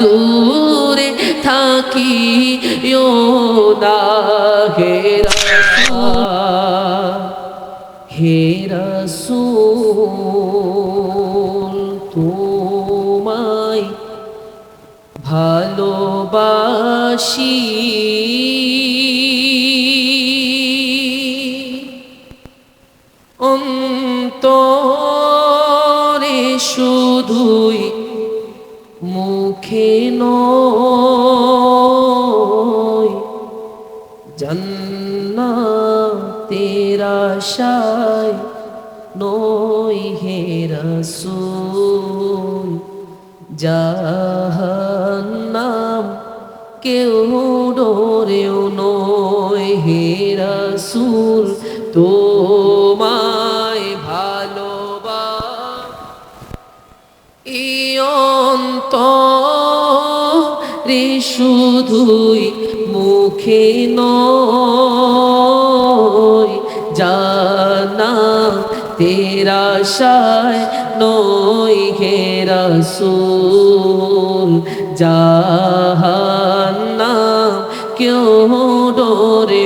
দূরে থাকি না হেরা হে রাসূল তোমায় ভালোবাসি। অন্তরে শুধুই নয়। জন্নাতের আশায় নয় হে রসুল। জাহান্নাম কেউ ডোরেও নয় হে রসুল। তোমায় ভালোবা রে শুধুই মুখে নয় জানা তেরা শায় নয় হে রসুল জাহান্না কেউ ডোরেও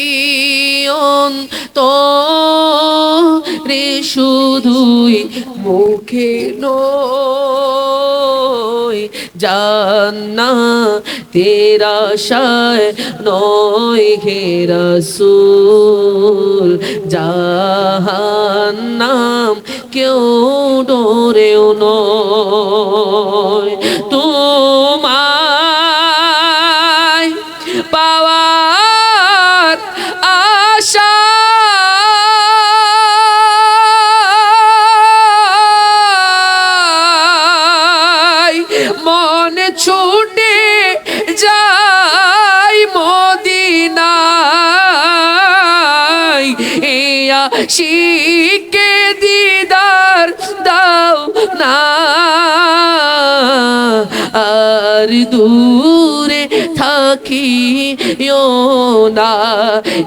তো রে শুধুই মুখে নয় জান্না তেরা শায় নয় হে রসুল, জাহান্নাম কেউ ডোরেও নয়। ছুটে যাই মদিনায়। এয়া শিকে দিদার দাও না। আর দূরে থাকি না।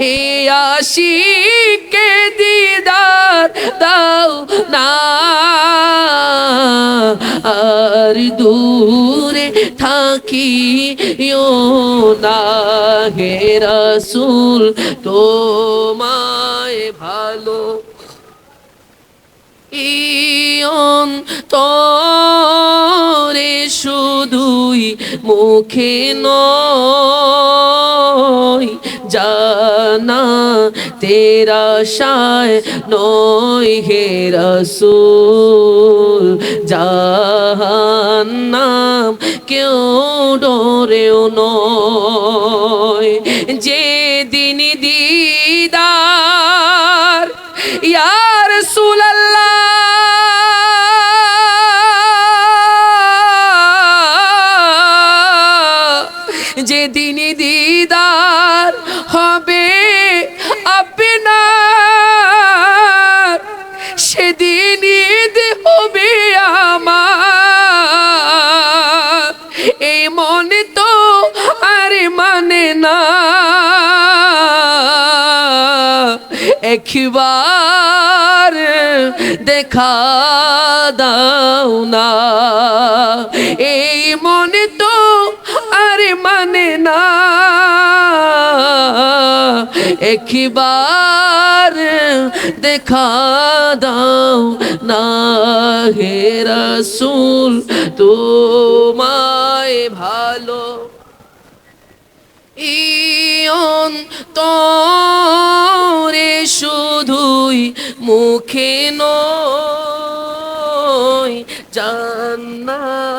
এ আশিকে দিদার দাও না। আর দূরে থাকি না হে রসুল, তোমায় ভালো। ইয়ন তরে শুধুই মুখে নয় তেরা শায় নয় হে রসুল জাহান্নাম কেউ ডোরেও নয় যে দিন দিদার ইয়ার সুলাল্লাহ যেদিন দিদার হবে আমার এই মনে তো আর মানে না। একবার দেখা দাও না এই মনে তো আরে মানে না। একবার দেখা দাও না। হে রসুল তোমায় ভালো। ইয়ন তরে শুধুই মুখে নয় জান্নাত